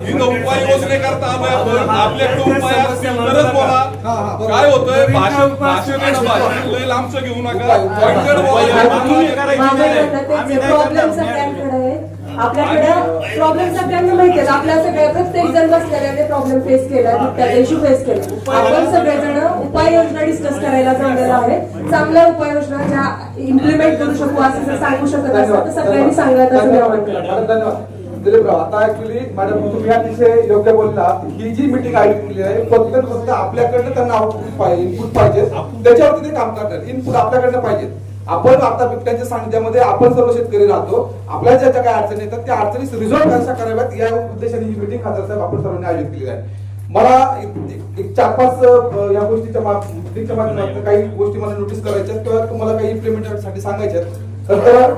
उपाययोजनेकरता आपल्याकडे उपाय असतील तरच बोला काय होतंय भाषण भाषण लय लांबचं घेऊ नका पॉइंटेड प्रॉब्लेम सगळ्यांकडे आहे आपल्याकडे प्रॉब्लेम सगळ्यांना माहिती आहेत आपल्या सगळ्या प्रत्येक जण बसलेल्याने प्रॉब्लेम फेस केला त्याचा इश्यू फेस केला आपण सगळेजण उपाययोजना डिस्कस करायला जमलेलो आहे चांगल्या उपाययोजना ज्या इम्प्लिमेंट करू शकू असं सांगू शकत असेल तर सगळ्यांनी सांगायचं असं दिलीपराव आता ऍक्च्युली मॅडम तुम्ही अतिशय योग्य बोलला. ही जी मिटिंग आयोजित आहे फक्त फक्त आपल्याकडनं त्यांना इनपुट पाहिजे. त्याच्यावरती ते काम करतात. इनपुट आपल्याकडनं पाहिजे. आपण आता बिबट्याच्या सानिध्यामध्ये आपण सर्व शेतकरी राहतो. आपल्याला ज्या ज्या काही अडचणी येतात त्या अडचणी रिझॉल्व कशा कराव्यात? या उद्देशाने ही मिटिंग खासदार साहेब आपण सर्वांनी आयोजित केली आहे. मला एक- चार पाच या गोष्टीच्या माध्यमातून काही गोष्टी मला नोटीस करायच्या किंवा तुम्हाला काही इम्प्लिमेंटसाठी सांगायच्या आहेत. तर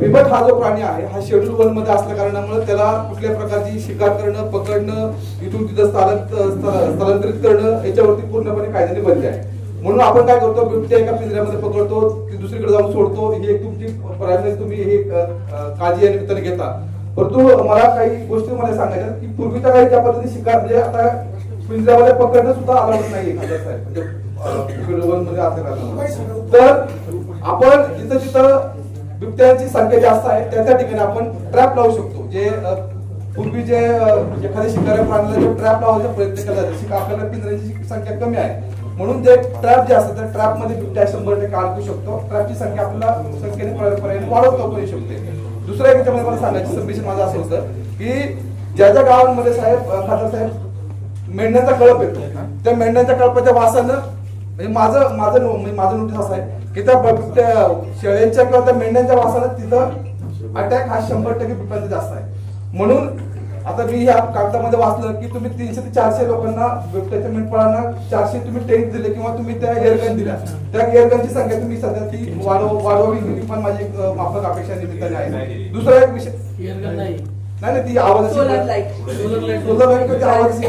बिबट हा जो प्राणी आहे हा शेड्यूल वनमध्ये असल्या कारणामुळे त्याला कुठल्या प्रकारची शिकार करणं पकडणं इथून तिथं स्थलांतरित करणं याच्यावरती पूर्णपणे कायद्याने बंदी आहे. म्हणून आपण काय करतो बिबट्या एका पिंजऱ्यामध्ये पकडतो ती दुसरीकडे जाऊन सोडतो ही एक तुमची प्रायमरी तुम्ही हे काळजी या निमित्ताने घेता. परंतु मला काही गोष्टी मला सांगायच्या की पूर्वीच्या काही ज्या पद्धतीने शिकार म्हणजे आता पिंजऱ्यामध्ये पकडणं सुद्धा आलं नाही खासदार साहेब. म्हणजे मध्ये असल्या कारणामुळे. तर आपण जिथं जिथं बिबट्यांची संख्या जास्त आहे त्या त्या ठिकाणी आपण ट्रॅप लावू शकतो. जे पूर्वी जे एखाद्या शिकाऱ्या प्राण्याला जे ट्रॅप लावायचा प्रयत्न केला जातो आपल्याला पिंजऱ्यांची संख्या कमी आहे. म्हणून जे ट्रॅप जे असतात त्या ट्रॅपमध्ये बिबट्या शंभर टक्के अडकू शकतो. ट्रॅपची संख्या आपल्याला संख्येने पर्यंत- वाढवता येऊ शकते. दुसरं एक त्याच्यामध्ये मला सांगायचं सबमिशन माझं असं होतं की ज्या ज्या गावांमध्ये साहेब खासदार साहेब मेंढ्यांचा कळप येतो. त्या मेंढ्यांच्या कळपाच्या वासानं म्हणजे माझं माझं म्हणजे माझं नोटीस असं आहे की त्या शेळ्यांच्या किंवा त्या मेंढ्यांच्या वासाला तिथं अटॅक हा शंभर टक्के पिकांचा जास्त आहे. म्हणून आता मी ह्या कागदामध्ये वाचलं की तुम्ही तीनशे ते चारशे लोकांना बिबट्याच्या मेंढपाळांना चारशे तुम्ही टेंट दिले किंवा तुम्ही त्या एअरगन दिल्या. त्या एअरगनची संख्या तुम्ही सध्या ती वाढव वाढवावी ही पण माझी एक, माफक अपेक्षा निमित्ताने आहे. दुसरा एक विषय नाही नाही ती आवाज. सोलर लाइट आवाज.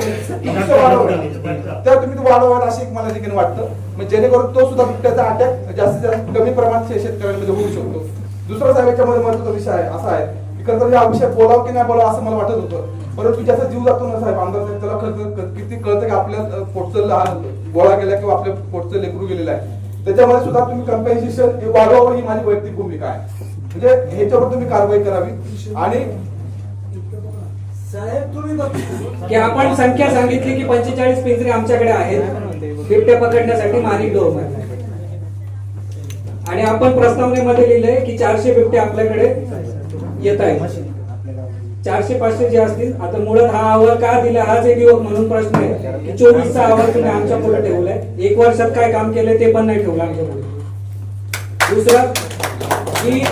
त्या तुम्ही ते वाढवाल अशी एक मला देखील वाटतं. जेणेकरून तो सुद्धा बिबट्याचा अटॅक जास्तीत जास्त कमी प्रमाणात शेतकऱ्यांमध्ये होऊ शकतो. दुसरा साहेब याच्यामध्ये महत्त्वाचा विषय आहे असा आहे की खरं तर हा विषय बोलावं की नाही बोलावं असं मला वाटत होतं. परंतु ज्याचा जीव जातो ना साहेब आमदार साहेब त्याला खरं तर किती कळतं की आपल्या पोटचं लहान गोळा गेला किंवा आपल्या पोटचं लेकरू गेलेलं आहे. त्याच्यामध्ये सुद्धा तुम्ही कम्पेन्सेशन हे वाढवावं ही माझी वैयक्तिक भूमिका आहे. म्हणजे ह्याच्यावर तुम्ही कारवाई करावी. आणि की आपण संख्या सांगितली की पंचेचाळीस पिंजरे आमच्याकडे आहेत. बिबट्या पकडण्यासाठी माणिक डोर आणि आपण प्रस्तावनेमध्ये लिहिलंय की चारशे बिबटे आपल्याकडे येत आहेत. चारशे पाचशे जे असतील आता मुळात हा अहवाल का दिला हाच एक युवक म्हणून प्रश्न आहे. की चोवीसचा अहवाल तुम्ही आमच्या पुढे ठेवलाय. एक वर्षात काय काम केलंय ते पण नाही ठेवलं आमच्या पुढे. दुसरं की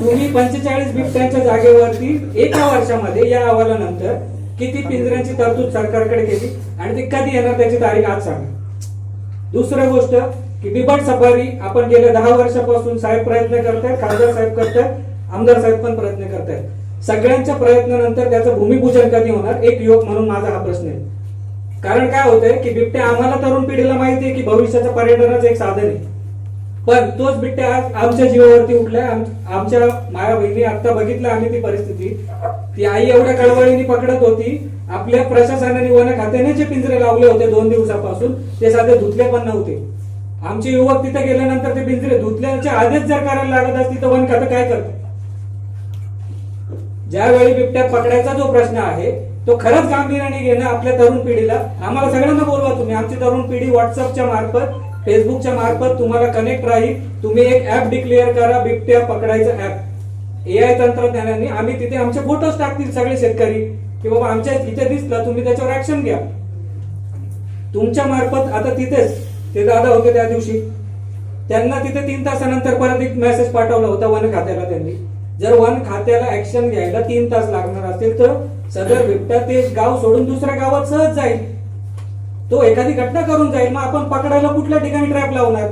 तुम्ही पंचेचाळीस बिबट्यांच्या जागेवरती एका वर्षामध्ये या अहवालानंतर किती पिंजऱ्यांची तरतूद सरकारकडे केली आणि ते कधी येणार त्याची तारीख आज सांगा. दुसरं गोष्ट की बिबट सफारी आपण गेल्या दहा वर्षापासून साहेब प्रयत्न करतायत खासदार साहेब करतायत आमदार साहेब पण प्रयत्न करतायत. सगळ्यांच्या प्रयत्नानंतर त्याचं भूमिपूजन कधी होणार एक युवक म्हणून माझा हा प्रश्न आहे. कारण काय होतंय की बिबट्या आम्हाला तरुण पिढीला माहिती आहे की भविष्याच्या पर्यटनाचं एक साधन आहे. पण तोच बिबट्या आज आमच्या जीवावरती उठलाय. आमच्या माया बहिणी आता बघितलं आम्ही ती परिस्थिती. ती आई एवढ्या कळवळीने पकडत होती. आपल्या प्रशासनाने वन खात्याने जे पिंजरे लावले होते दोन दिवसापासून ते साधे धुतले पण नव्हते. आमचे युवक तिथे गेल्यानंतर ते पिंजरे धुतल्याच्या आधीच जर करायला लागत असतील तर वन खातं काय करतं ज्यावेळी बिबट्या पकडायचा जो प्रश्न आहे तो खरंच गांभीर्याने घेणं आपल्या तरुण पिढीला आम्हाला सगळ्यांना बोलवा तुम्ही. आमची तरुण पिढी व्हॉट्सअपच्या मार्फत फेसबुकच्या मार्फत तुम्हाला कनेक्ट राहील. तुम्ही एक ऍप डिक्लेअर करा बिबट्या पकडायचं ऍप ए आय तंत्रज्ञानाने आम्ही तिथे आमचे फोटोज टाकतील सगळे शेतकरी. की बाबा आमच्या इथे दिसलं तुम्ही त्याच्यावर ऍक्शन घ्या. तुमच्या मार्फत आता तिथेच ते दादा होते त्या दिवशी. त्यांना तिथे तीन तासानंतर परत एक मेसेज पाठवला होता वन खात्याला त्यांनी. जर वन खात्याला ऍक्शन घ्यायला तीन तास लागणार असतील तर सदर बिबट्या ते गाव सोडून दुसऱ्या गावात सहज जाईल. तो एखादी घटना करून जाईल मग आपण पकडायला कुठल्या ठिकाणी ट्रॅप लावणार?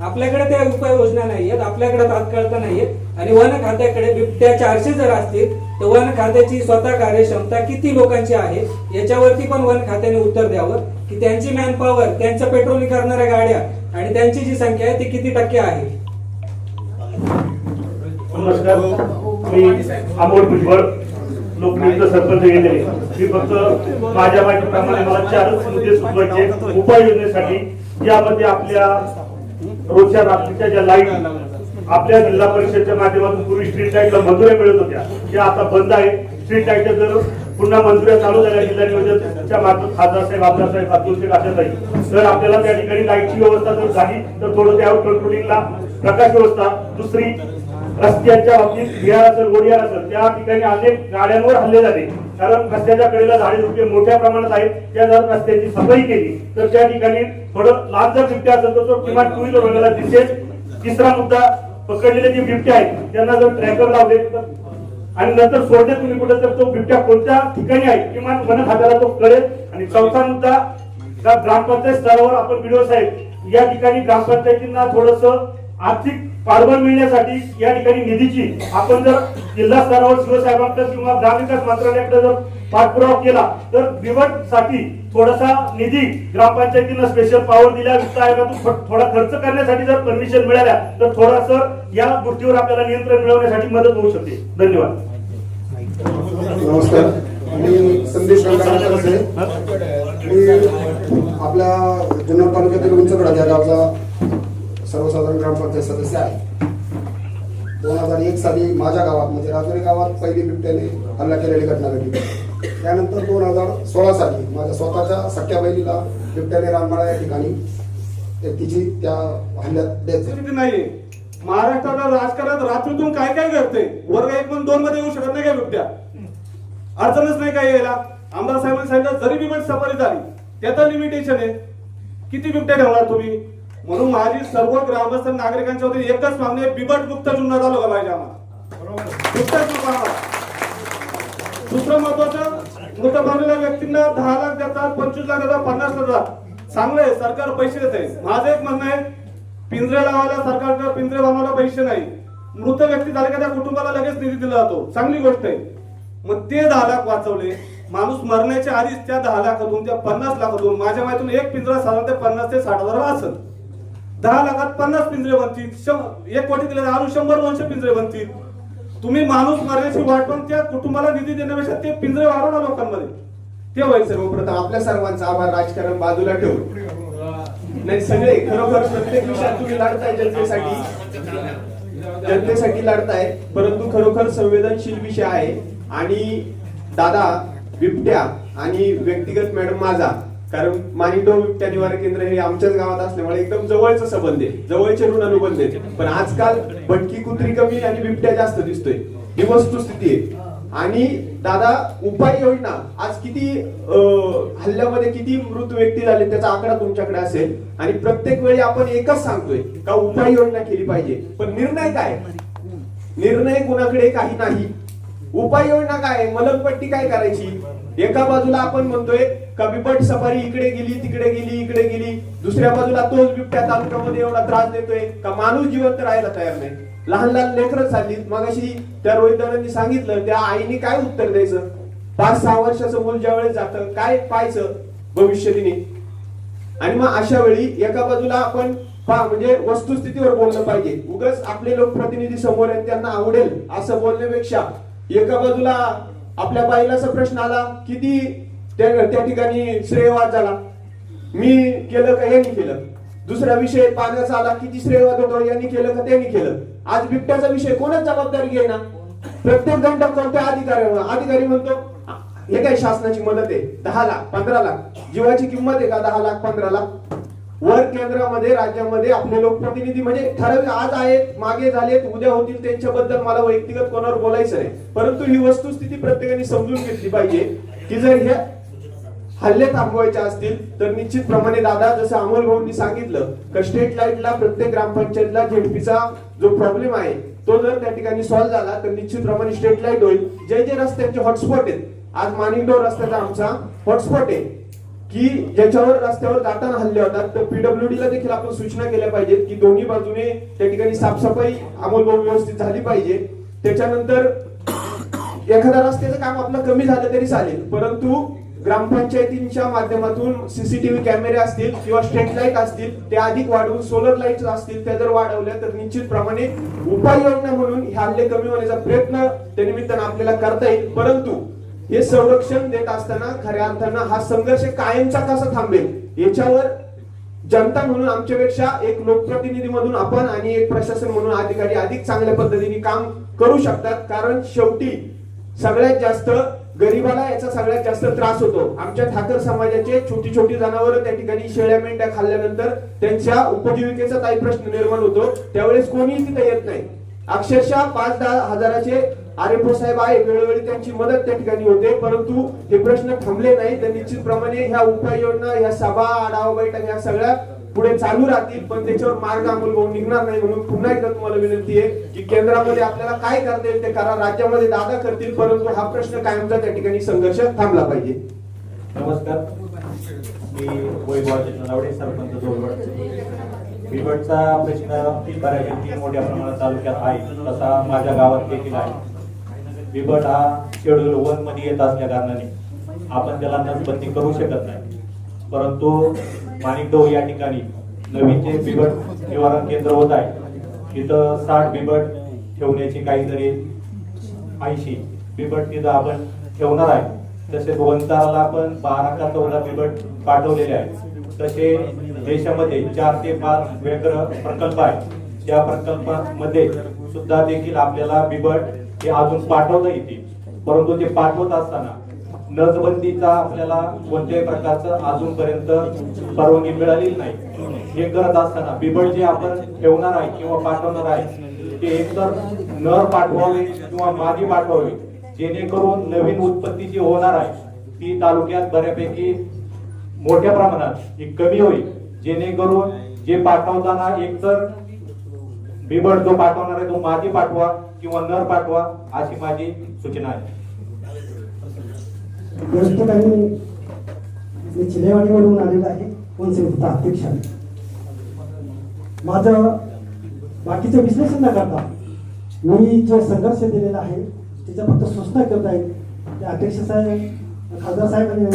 आपल्याकडे त्या उपाययोजना नाहीयेत आपल्याकडे तात्काळता नाहीयेत. आणि वन खात्याकडे बिबट्या चारशे जर असतील तर वन खात्याची स्वतः कार्यक्षमता किती लोकांची आहे याच्यावरती पण वन खात्याने उत्तर द्यावं की त्यांची मॅन पॉवर त्यांचं पेट्रोलिंग करणाऱ्या गाड्या आणि त्यांची जी संख्या आहे ती किती टक्के आहे? नमस्कार. मी अमोल भुजबळ लोकनियुक्त सरपंच गेलेले मी फक्त माझ्या माहितीप्रमाणे मला चारच मुद्दे सुचवायचे उपाययोजनेसाठी यामध्ये आपल्या रोजच्या रात्रीच्या ज्या लाइट आपल्या जिल्हा परिषदच्या माध्यमातून पूर्वी स्ट्रीट लाईटला मंजुऱ्या मिळत होत्या. त्या आता बंद आहे स्ट्रीट लाईटच्या जर पुन्हा मंजुऱ्या चालू झाल्या जिल्हा नियोजनच्या मार्फत खासदार साहेब आमदार साहेब अतुल शेख आशाताई तर आपल्याला त्या ठिकाणी लाईटची व्यवस्था जर झाली तर थोडं त्यावर कंट्रोलिंगला प्रकाश व्यवस्था दुसरी रस्त्यांच्या बाबतीत बिहार असेल ओडियार असेल त्या ठिकाणी अनेक गाड्यांवर हल्ले झाले. कारण रस्त्याच्या कडेला झाडे झुडपे मोठ्या प्रमाणात आहेत. त्या जर रस्त्याची सफाई केली तर त्या ठिकाणी थोडं लांब जर बिबट्या असेल तर तो किमान टू व्हीलर वगैरे दिसेल. तिसरा मुद्दा पकडलेले जे बिबटे आहेत त्यांना जर ट्रॅकर लावले तर आणि नंतर सोडले तुम्ही कुठे तर तो बिबट्या कोणत्या ठिकाणी आहे किमान वन खात्याला तो कळेल. आणि चौथा मुद्दा ग्रामपंचायत स्तरावर आपण व्हिडिओ साहेब या ठिकाणी ग्रामपंचायतींना थोडस आर्थिक कार्बन मिळण्यासाठी या ठिकाणी निधीची आपण जर जिल्हा स्तरावर शिवसाहेबांकडे किंवा ग्रामविकास मंत्रालयाकडे जर पाठपुरावा केला तर साठी थोडासा निधी ग्रामपंचायतीनं स्पेशल पॉवर दिल्या वित्त आयोगातून थोडा खर्च करण्यासाठी जर परमिशन मिळाल्या तर थोडस या गोष्टीवर आपल्याला नियंत्रण मिळवण्यासाठी मदत होऊ शकते. धन्यवाद. नमस्कार. मी संदेश मी आपल्या जुन्नर तालुक्यातील उंचकडा या गावचा सर्वसाधारण ग्रामपंचायत सदस्य आहे दोन हजार एक साली माझ्या गावात म्हणजे राजुरी गावात पहिली बिबट्याने हल्ला केलेली घटना घडली. त्यानंतर दोन हजार सोळा साली माझ्या स्वतःच्या सख्या बहिणीला बिबट्याने रानमाळा या ठिकाणी तिची त्या हल्ल्यात डेथ नाही. नाहीये महाराष्ट्राला राजकारणात रात्रीतून काय काय करते वर्ग एक पण दोन मध्ये येऊ शकत नाही काय बिबट्या? अडचणच नाही काय यायला? आमदार साहेबांनी सांगितलं जरी बिबट सफारी झाली त्याचं लिमिटेशन आहे. किती बिबट्या ठेवणार तुम्ही? म्हणून माझी सर्व ग्रामस्थ नागरिकांच्या वतीने एकच मागणी आहे बिबट मुक्त जुन्नर तालुका पाहिजे आम्हाला? दुसरं महत्वाचं मृत पावलेल्या व्यक्तींना दहा लाख देतात पंचवीस लाख देतात पन्नास लाख देतात. चांगलं आहे सरकार पैसे देत आहे. माझं एक म्हणणं आहे पिंजरे लावायला सरकारकडे पिंजरे बनवायला पैसे नाही. मृत व्यक्ती झाले का त्या कुटुंबाला लगेच निधी दिला जातो. चांगली गोष्ट आहे. मग ते दहा लाख वाचवले माणूस मरण्याच्या आधीच त्या दहा लाखातून त्या पन्नास लाखातून माझ्या माहितीतून एक पिंजरा साधारण ते पन्नास ते साठ हजार वाचत दहा लाखात पन्नास पिंजरे बनतील एक कोटी दिले अजून शंभर दोनशे पिंजरे बनतील. तुम्ही माणूस मारण्याची वाट पण त्या कुटुंबाला निधी देण्यापेक्षा ते पिंजरे वाढवणार लोकांमध्ये. ते व्हायचं. सर्वप्रथम आपल्या सर्वांचा आभार. राजकारण बाजूला ठेवून. नाही सगळे खरोखर प्रत्येक विषयात तुम्ही लढताय जनतेसाठी. जनतेसाठी लढताय. परंतु खरोखर संवेदनशील विषय आहे. आणि दादा बिबट्या आणि व्यक्तिगत मॅडम माझा. कारण मानिटो बिबट्या निवारण केंद्र हे आमच्याच गावात असल्यामुळे एकदम जवळचं संबंध आहे. जवळचे ऋण अनुबंध आहेत. पण आजकाल भटकी कुत्री कमी आणि बिबट्या जास्त दिसतोय. ही वस्तुस्थिती आहे. आणि दादा उपाय योजना. आज किती हल्ल्यामध्ये किती मृत व्यक्ती झाले त्याचा आकडा तुमच्याकडे असेल. आणि प्रत्येक वेळी आपण एकच सांगतोय का उपाय योजना केली पाहिजे. पण निर्णय काय? निर्णय कुणाकडे? काही नाही. उपाययोजना काय? मलमपट्टी काय करायची? एका बाजूला आपण म्हणतोय का बिबट सफारी इकडे गेली तिकडे गेली इकडे गेली. दुसऱ्या बाजूला तोच बिबट्या तालुक्यामध्ये एवढा त्रास देतोय का माणूस जिवंत राहायला तयार नाही. लहान लहान लेकरं चालली. मगाशी त्या रोहितांनी सांगितलं त्या आईने काय उत्तर द्यायचं? पाच सहा वर्षाचं मूल ज्या वेळेस जातं काय पाहायचं भविष्य दिनी आणि मग अशा वेळी एका बाजूला आपण पहा म्हणजे वस्तुस्थितीवर बोललं पाहिजे. उगाच आपले लोकप्रतिनिधी समोर आहेत त्यांना आवडेल असं बोलण्यापेक्षा एका बाजूला आपल्या बाईलाचा प्रश्न आला किती त्या ठिकाणी श्रेयवाद झाला. मी केलं का यांनी केलं? दुसरा विषय पाण्याचा आला किती श्रेयवाद होतो यांनी केलं का त्यांनी केलं? आज बिबट्याचा विषय कोणच जबाबदारी घेईना? प्रत्येक दंड कोणत्या अधिकारी अधिकारी म्हणतो हे काय शासनाची मदत आहे? दहा लाख पंधरा लाख. जीवाची किंमत आहे का दहा लाख पंधरा लाख? वर केंद्रामध्ये राज्यामध्ये आपले लोकप्रतिनिधी म्हणजे ठराविक आज आहेत मागे झालेत उद्या होतील त्यांच्याबद्दल मला वैयक्तिक कोणावर बोलायचं नाही. परंतु ही वस्तुस्थिती प्रत्येकाने समजून घेतली पाहिजे की जर ह्या हल्ले थांबवायचे असतील तर निश्चितप्रमाणे दादा जसं अमोल भाऊंनी सांगितलं का स्टेट लाईटला प्रत्येक ग्रामपंचायतला झेडपीचा जो प्रॉब्लेम आहे तो जर त्या ठिकाणी सॉल्व्ह झाला तर निश्चितप्रमाणे स्टेट लाइट होईल. जे जे रस्त्यांचे हॉटस्पॉट आहेत. आज मानिकडोर रस्त्याचा आमचा हॉटस्पॉट आहे. की ज्याच्यावर रस्त्यावर जाताना हल्ले होतात तर पीडब्ल्यूडी ला देखील आपण सूचना केल्या पाहिजेत की दोन्ही बाजूने त्या ठिकाणी साफसफाई अंमलबजावणी व्यवस्थित झाली पाहिजे. त्याच्यानंतर एखाद्या रस्त्याचं काम आपलं कमी झालं तरी चालेल परंतु ग्रामपंचायतींच्या माध्यमातून सीसीटीव्ही कॅमेरे असतील किंवा स्ट्रीट लाइट असतील ते अधिक वाढवून सोलर लाइट असतील त्या जर वाढवल्या तर निश्चितप्रमाणे उपाययोजना म्हणून हे हल्ले कमी होण्याचा प्रयत्न त्या निमित्तानं आपल्याला करता येईल. परंतु हे संरक्षण देत असताना खऱ्या अर्थानं हा संघर्ष कायमचा कसा थांबेल? याच्यावर जनता म्हणून आमच्यापेक्षा एक लोकप्रतिनिधी म्हणून आपण आणि एक प्रशासन म्हणून अधिकारी अधिक चांगल्या पद्धतीने काम करू शकतात. कारण शेवटी सगळ्यात जास्त गरीबाला याचा सगळ्यात जास्त त्रास होतो. आमच्या ठाकर समाजाचे छोटी छोटी जनावर त्या ठिकाणी शेळ्या मेंढ्या खाल्ल्यानंतर त्यांच्या उपजीविकेचा काही प्रश्न निर्माण होतो. त्यावेळेस कोणीही तिथे येत नाही. अक्षरशः पाच दहा हजाराचे आर साहेब आहे वेळोवेळी त्यांची मदत त्या ठिकाणी होते परंतु हे प्रश्न थांबले नाही. तर निश्चितप्रमाणे ह्या उपाययोजना ह्या सभा आढावा बैठक ह्या सगळ्या पुढे चालू राहतील पण त्याच्यावर मार्ग अंमल होऊन निघणार नाही म्हणून पुन्हा एकदा तुम्हाला विनंती आहे की केंद्रामध्ये आपल्याला काय करता येईल ते करा राज्यामध्ये दादा करतील परंतु हा प्रश्न कायमचा त्या ठिकाणी संघर्ष थांबला पाहिजे. नमस्कार. मी वैभव नलावडे सरपंच जोरगड बिबटचा प्रश्न बऱ्यापैकी मोठ्या प्रमाणात तालुक्यात आहे तसा माझ्या गावात देखील आहे. बिबट हा शेड्यूल वनमध्ये येत असल्या कारणाने आपण त्याला नसबंदी करू शकत नाही. परंतु माणिकडो या ठिकाणी नवीन जे बिबट निवारण केंद्र होत आहे तिथं साठ बिबट ठेवण्याची काहीतरी ऐंशी बिबट तिथं आपण ठेवणार आहे. तसेच वंताराला आपण बारा का चौदा बिबट पाठवलेले आहे तसे देशामध्ये चार ते पाच वेगळं प्रकल्प आहे त्या प्रकल्पामध्ये सुद्धा देखील आपल्याला बिबट हे अजून पाठवता येतील. परंतु ते पाठवत असताना नसबंदीचा आपल्याला कोणत्याही प्रकारचं अजूनपर्यंत परवानगी मिळालेली नाही. हे करत असताना बिबट जे आपण ठेवणार आहे किंवा पाठवणार आहे ते एकतर नर पाठवावे किंवा मादी पाठवावे जेणेकरून नवीन उत्पत्ती जी होणार आहे ती तालुक्यात बऱ्यापैकी मोठ्या प्रमाणात ही कमी होईल. जेणेकरून जे पाठवताना एकतर बिबट जो पाठवणार आहे तो मादी पाठवा किंवा नर पाठवा अशी माझी सूचना आहे. गोष्ट काही मी चिलेवाडीवरून आलेलो आहे. कोणसे होता? अपेक्षा माझं बाकीचं विश्लेषण न करता मी जो संघर्ष दिलेला आहे त्याच्या फक्त सूचना करत आहे. ते अध्यक्ष साहेब खासदार साहेबांनी